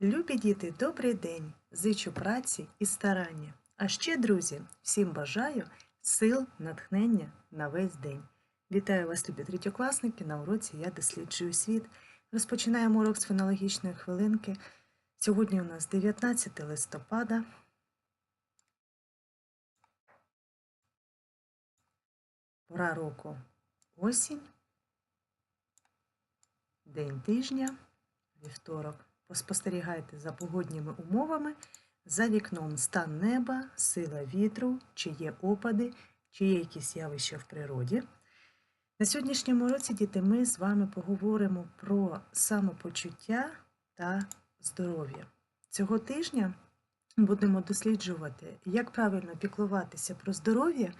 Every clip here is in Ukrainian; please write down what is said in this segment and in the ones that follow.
Любі діти, добрий день! Зичу праці і старання. А ще, друзі, всім бажаю сил, натхнення на весь день. Вітаю вас, любі третьокласники, на уроці Я досліджую світ. Розпочинаємо урок з фенологічної хвилинки. Сьогодні у нас 19 листопада. Пора року осінь. День тижня, вівторок. Поспостерігайте за погодніми умовами, за вікном стан неба, сила вітру, чи є опади, чи є якісь явища в природі. На сьогоднішньому році, діти, ми з вами поговоримо про самопочуття та здоров'я. Цього тижня будемо досліджувати, як правильно піклуватися про здоров'я,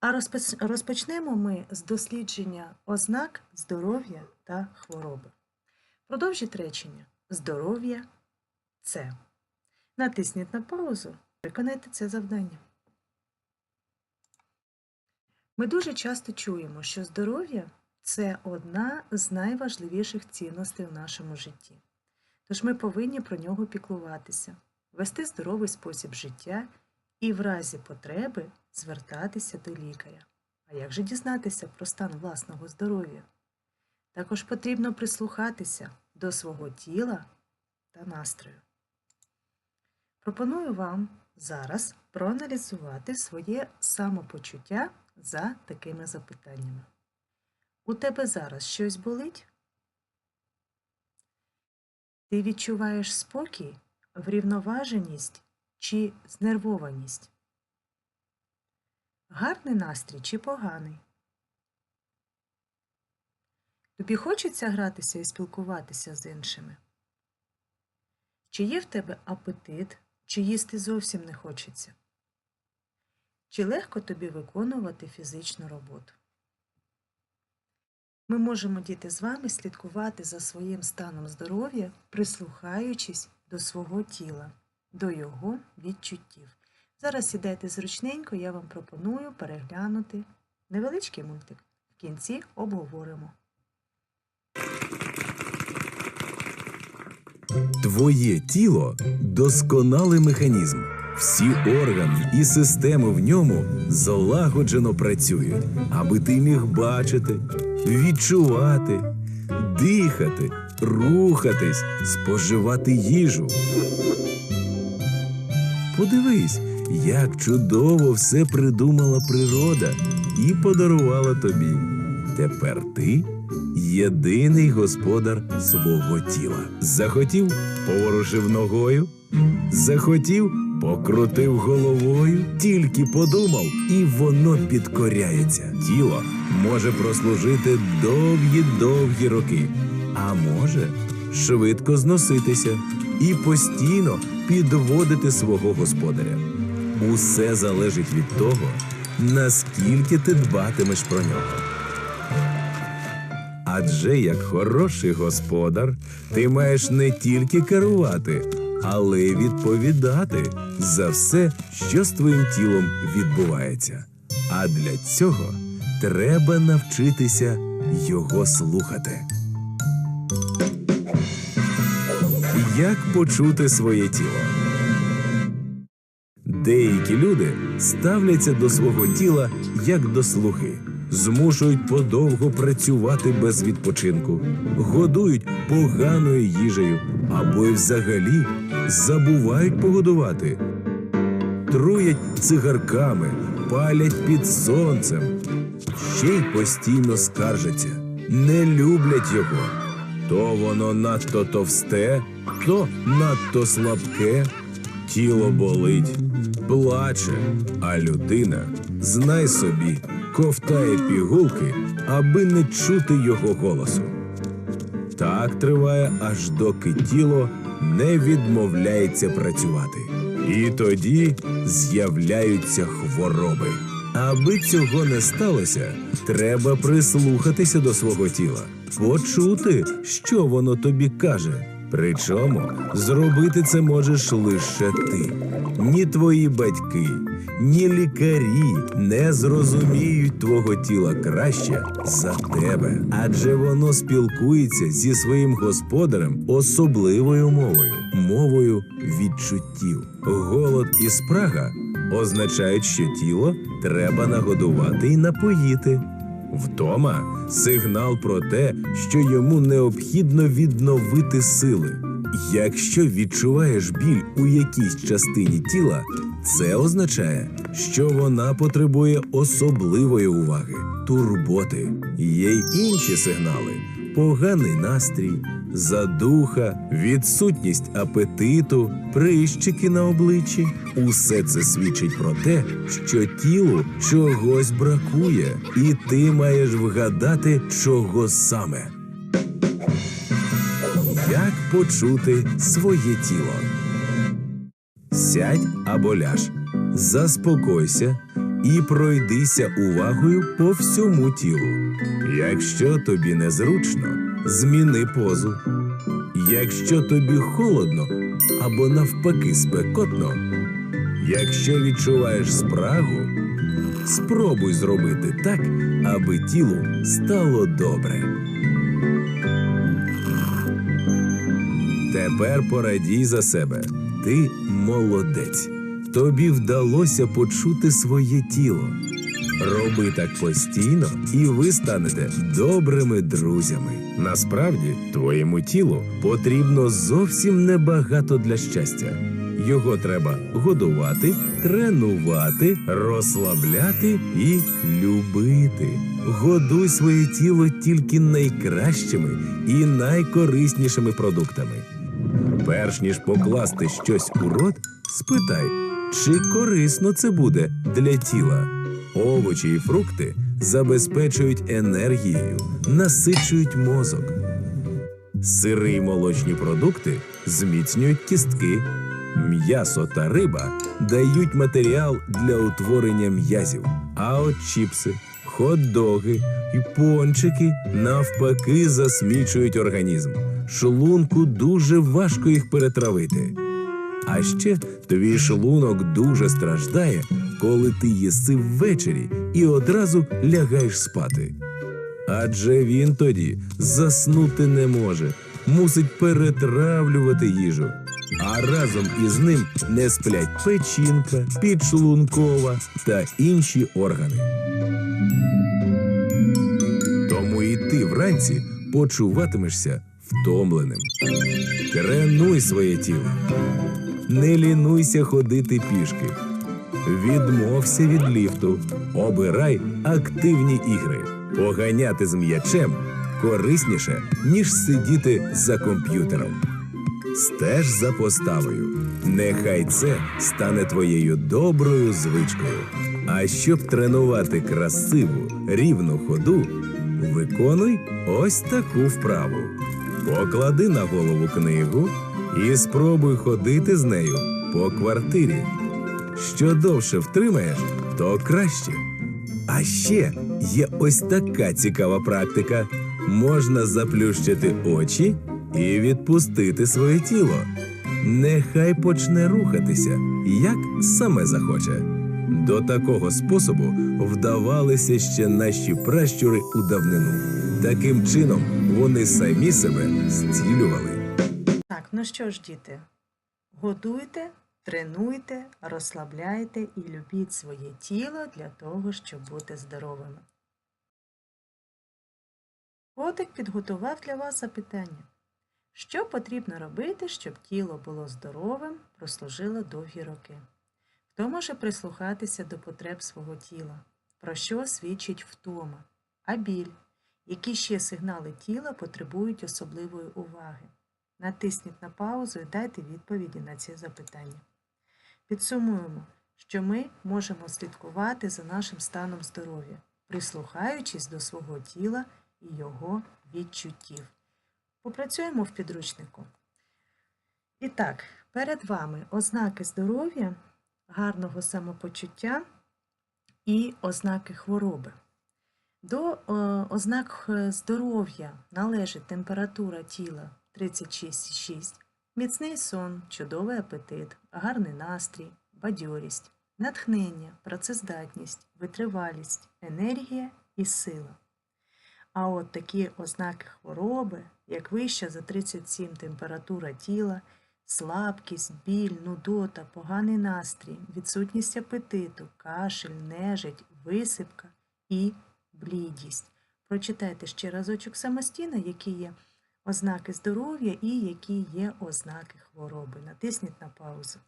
а розпочнемо ми з дослідження ознак здоров'я та хвороби. Продовжіть речення. Здоров'я це. Натисніть на паузу, виконайте це завдання. Ми дуже часто чуємо, що здоров'я це одна з найважливіших цінностей в нашому житті. Тож ми повинні про нього піклуватися, вести здоровий спосіб життя і в разі потреби звертатися до лікаря. А як же дізнатися про стан власного здоров'я? Також потрібно прислухатися до свого тіла та настрою. Пропоную вам зараз проаналізувати своє самопочуття за такими запитаннями. У тебе зараз щось болить? Ти відчуваєш спокій, врівноваженість чи знервованість? Гарний настрій чи поганий? Тобі хочеться гратися і спілкуватися з іншими? Чи є в тебе апетит, чи їсти зовсім не хочеться? Чи легко тобі виконувати фізичну роботу? Ми можемо, діти, з вами слідкувати за своїм станом здоров'я, прислухаючись до свого тіла, до його відчуттів. Зараз сідайте зручненько, я вам пропоную переглянути невеличкий мультик. В кінці обговоримо. Твоє тіло досконалий механізм. Всі органи і системи в ньому злагоджено працюють, аби ти міг бачити, відчувати, дихати, рухатись, споживати їжу. Подивись, як чудово все придумала природа і подарувала тобі. Тепер ти єдиний господар свого тіла. Захотів поворушив ногою, захотів покрутив головою, тільки подумав, і воно підкоряється. Тіло може прослужити довгі-довгі роки, а може швидко зноситися і постійно підводити свого господаря. Усе залежить від того, наскільки ти дбатимеш про нього. Адже як хороший господар, ти маєш не тільки керувати, але й відповідати за все, що з твоїм тілом відбувається. А для цього треба навчитися його слухати. Як почути своє тіло? Деякі люди ставляться до свого тіла як до слуги, змушують подовго працювати без відпочинку, годують поганою їжею або й взагалі забувають погодувати, труять цигарками, палять під сонцем, ще й постійно скаржаться, не люблять його. То воно надто товсте, то надто слабке, тіло болить, плаче, а людина, знай собі, ковтає пігулки, аби не чути його голосу. Так триває, аж доки тіло не відмовляється працювати. І тоді з'являються хвороби. Аби цього не сталося, треба прислухатися до свого тіла, почути, що воно тобі каже. Причому зробити це можеш лише ти. Ні твої батьки, ні лікарі не зрозуміють твого тіла краще за тебе, адже воно спілкується зі своїм господарем особливою мовою мовою відчуттів. Голод і спрага означають, що тіло треба нагодувати і напоїти. Втома сигнал про те, що йому необхідно відновити сили. Якщо відчуваєш біль у якійсь частині тіла, це означає, що вона потребує особливої уваги, турботи. Є й інші сигнали: поганий настрій, задуха, відсутність апетиту, прищики на обличчі. Усе це свідчить про те, що тілу чогось бракує, і ти маєш вгадати, чого саме. Почути своє тіло? Сядь або ляж, заспокойся і пройдися увагою по всьому тілу. Якщо тобі незручно, зміни позу. Якщо тобі холодно або навпаки спекотно, якщо відчуваєш спрагу, спробуй зробити так, аби тілу стало добре. Тепер порадій за себе. Ти молодець. Тобі вдалося почути своє тіло. Роби так постійно, і ви станете добрими друзями. Насправді, твоєму тілу потрібно зовсім небагато для щастя. Його треба годувати, тренувати, розслабляти і любити. Годуй своє тіло тільки найкращими і найкориснішими продуктами. Перш ніж покласти щось у рот, спитай, чи корисно це буде для тіла. Овочі і фрукти забезпечують енергією, насичують мозок. Сири й молочні продукти зміцнюють кістки. М'ясо та риба дають матеріал для утворення м'язів, а от чіпси, хот-доги і пончики навпаки засмічують організм. Шлунку дуже важко їх перетравити. А ще твій шлунок дуже страждає, коли ти їси ввечері і одразу лягаєш спати. Адже він тоді заснути не може, мусить перетравлювати їжу. А разом із ним не сплять печінка, підшлункова та інші органи. Тому і ти вранці почуватимешся втомленим. Тренуй своє тіло. Не лінуйся ходити пішки. Відмовся від ліфту. Обирай активні ігри. Поганяти з м'ячем корисніше, ніж сидіти за комп'ютером. Стеж за поставою. Нехай це стане твоєю доброю звичкою. А щоб тренувати красиву, рівну ходу, виконуй ось таку вправу. Поклади на голову книгу і спробуй ходити з нею по квартирі. Що довше втримаєш, то краще. А ще є ось така цікава практика: можна заплющити очі і відпустити своє тіло. Нехай почне рухатися, як саме захоче. До такого способу вдавалися ще наші пращури у давнину. Таким чином вони самі себе зцілювали. Так, ну що ж, діти, годуйте, тренуйте, розслабляйте і любіть своє тіло для того, щоб бути здоровими. Котик підготував для вас запитання. Що потрібно робити, щоб тіло було здоровим, прослужило довгі роки? Хто може прислухатися до потреб свого тіла? Про що свідчить втома? А біль? Які ще сигнали тіла потребують особливої уваги? Натисніть на паузу і дайте відповіді на ці запитання. Підсумуємо, що ми можемо слідкувати за нашим станом здоров'я, прислухаючись до свого тіла і його відчуттів. Попрацюємо в підручнику. І так, перед вами ознаки здоров'я, гарного самопочуття і ознаки хвороби. До е, ознак е, здоров'я належить температура тіла 36,6, міцний сон, чудовий апетит, гарний настрій, бадьорість, натхнення, працездатність, витривалість, енергія і сила. А от такі ознаки хвороби, як вища за 37 температура тіла, слабкість, біль, нудота, поганий настрій, відсутність апетиту, кашель, нежить, висипка і блідість. Прочитайте ще разочок самостійно, які є ознаки здоров'я і які є ознаки хвороби. Натисніть на паузу.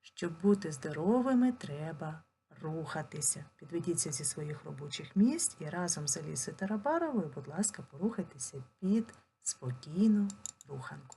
Щоб бути здоровими, треба рухатися. Підведіться зі своїх робочих місць і разом з Алісою Тарабаровою, будь ласка, порухайтеся під спокійну руханку.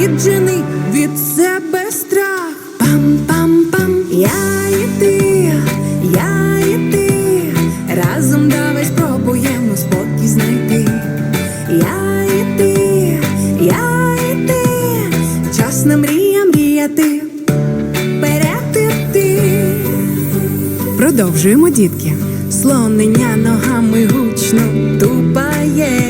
Віджени від себе страх. Пам-пам-пам, я і ти, я і ти, разом давай спробуємо спокій знайти. Я і ти, я і ти, час на мрія мріяти, вперед іти. Продовжуємо, дітки. Слонення ногами гучно тупає.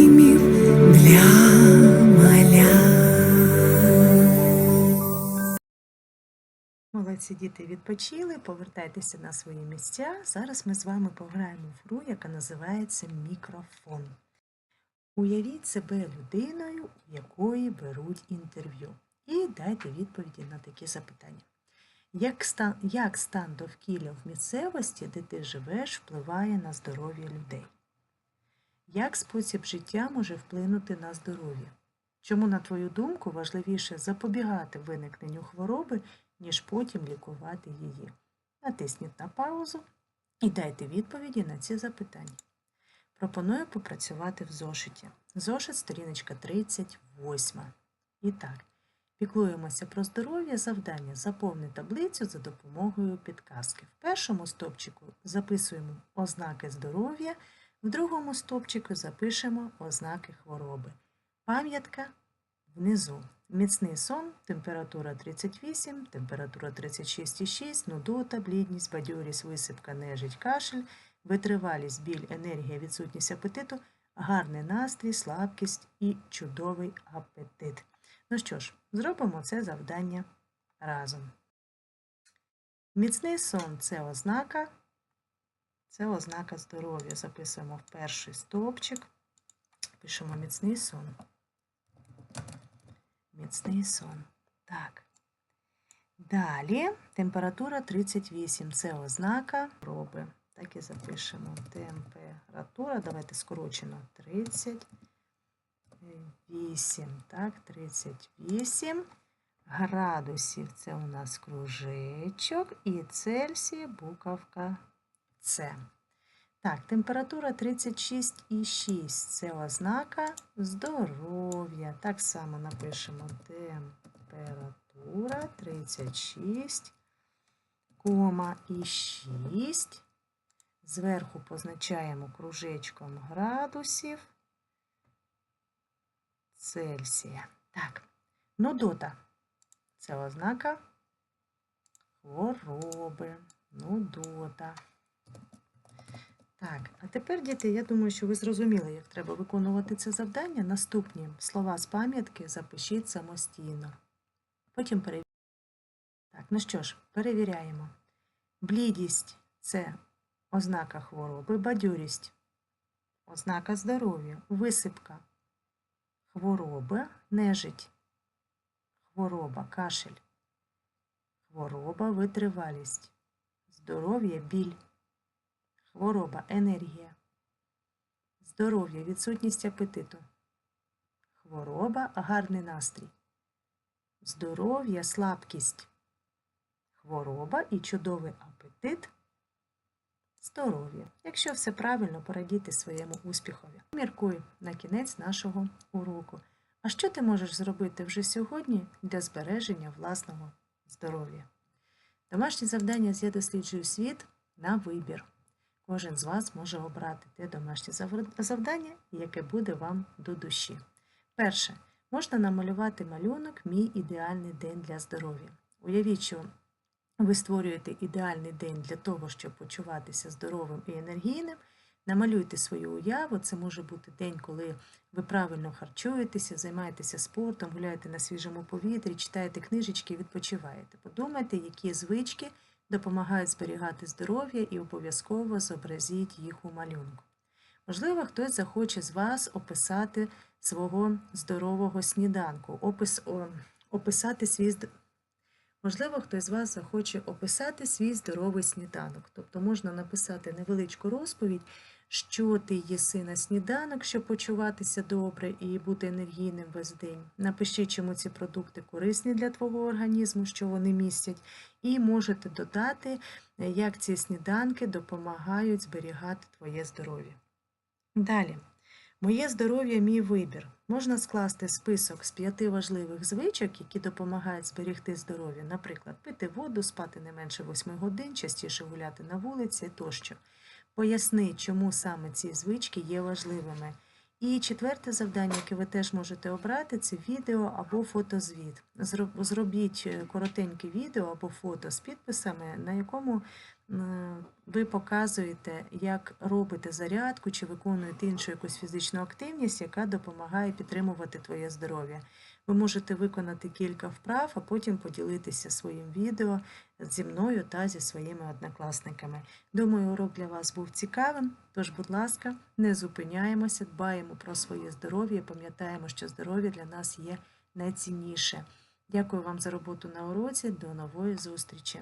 Молодці діти відпочили, повертайтеся на свої місця. Зараз ми з вами пограємо в гру, яка називається мікрофон. Уявіть себе людиною, у якої беруть інтерв'ю, і дайте відповіді на такі запитання. Як стан, як стан довкілля в місцевості, де ти живеш, впливає на здоров'я людей? Як спосіб життя може вплинути на здоров'я? Чому, на твою думку, важливіше запобігати виникненню хвороби, ніж потім лікувати її? Натисніть на паузу і дайте відповіді на ці запитання. Пропоную попрацювати в зошиті. Зошит, сторіночка 38. І так, піклуємося про здоров'я, завдання заповни таблицю за допомогою підказки. В першому стопчику записуємо ознаки здоров'я, в другому стопчику запишемо ознаки хвороби. Пам'ятка внизу. Міцний сон, температура 38, температура 36,6, нудота, блідність, бадьорість, висипка, нежить, кашель, витривалість, біль, енергія, відсутність апетиту, гарний настрій, слабкість і чудовий апетит. Ну що ж, зробимо це завдання разом. Міцний сон це ознака. Це ознака здоров'я. Записуємо в перший стовпчик. Пишемо міцний сон. Міцний сон. Так. Далі температура 38. Це ознака проби. Так і запишемо. Температура, давайте скорочено 38. Так, 38 градусів. Це у нас кружечок і Цельсій, буковка С. Так, температура 36,6. Це ознака здоров'я. Так само напишемо температура 36, кома і 6. Зверху позначаємо кружечком градусів Цельсія. Так, нудота. Це ознака хвороби, нудота. Так, а тепер, діти, я думаю, що ви зрозуміли, як треба виконувати це завдання. Наступні слова з пам'ятки запишіть самостійно. Потім перевіряємо. Так, ну що ж, перевіряємо. Блідість це ознака хвороби, бадьорість, ознака здоров'я, висипка, хвороба, нежить, хвороба, кашель, хвороба, витривалість, здоров'я, біль. Хвороба, енергія. Здоров'я, відсутність апетиту. Хвороба, гарний настрій. Здоров'я, слабкість. Хвороба і чудовий апетит. Здоров'я. Якщо все правильно, порадійте своєму успіхові. Міркуй на кінець нашого уроку. А що ти можеш зробити вже сьогодні для збереження власного здоров'я? Домашнє завдання з «Я досліджую світ на вибір. Кожен з вас може обрати те домашнє завдання, яке буде вам до душі. Перше, можна намалювати малюнок Мій ідеальний день для здоров'я. Уявіть, що ви створюєте ідеальний день для того, щоб почуватися здоровим і енергійним. Намалюйте свою уяву. Це може бути день, коли ви правильно харчуєтеся, займаєтеся спортом, гуляєте на свіжому повітрі, читаєте книжечки, відпочиваєте. Подумайте, які звички допомагають зберігати здоров'я і обов'язково зобразіть їх у малюнку. Можливо, хтось захоче з вас описати свого здорового сніданку, опис, о, описати свій Можливо, хтось з вас захоче описати свій здоровий сніданок. Тобто можна написати невеличку розповідь, що ти їси на сніданок, щоб почуватися добре і бути енергійним весь день. Напиши, чому ці продукти корисні для твого організму, що вони містять, і можете додати, як ці сніданки допомагають зберігати твоє здоров'я. Далі. Моє здоров'я мій вибір. Можна скласти список з п'яти важливих звичок, які допомагають зберегти здоров'я, наприклад, пити воду, спати не менше 8 годин, частіше гуляти на вулиці тощо. Поясни, чому саме ці звички є важливими. І четверте завдання, яке ви теж можете обрати, це відео або фотозвіт. Зробіть е, коротеньке відео або фото з підписами, на якому ви показуєте, як робите зарядку чи виконуєте іншу якусь фізичну активність, яка допомагає підтримувати твоє здоров'я. Ви можете виконати кілька вправ, а потім поділитися своїм відео зі мною та зі своїми однокласниками. Думаю, урок для вас був цікавим. Тож, будь ласка, не зупиняємося, дбаємо про своє здоров'я, і пам'ятаємо, що здоров'я для нас є найцінніше. Дякую вам за роботу на уроці. До нової зустрічі!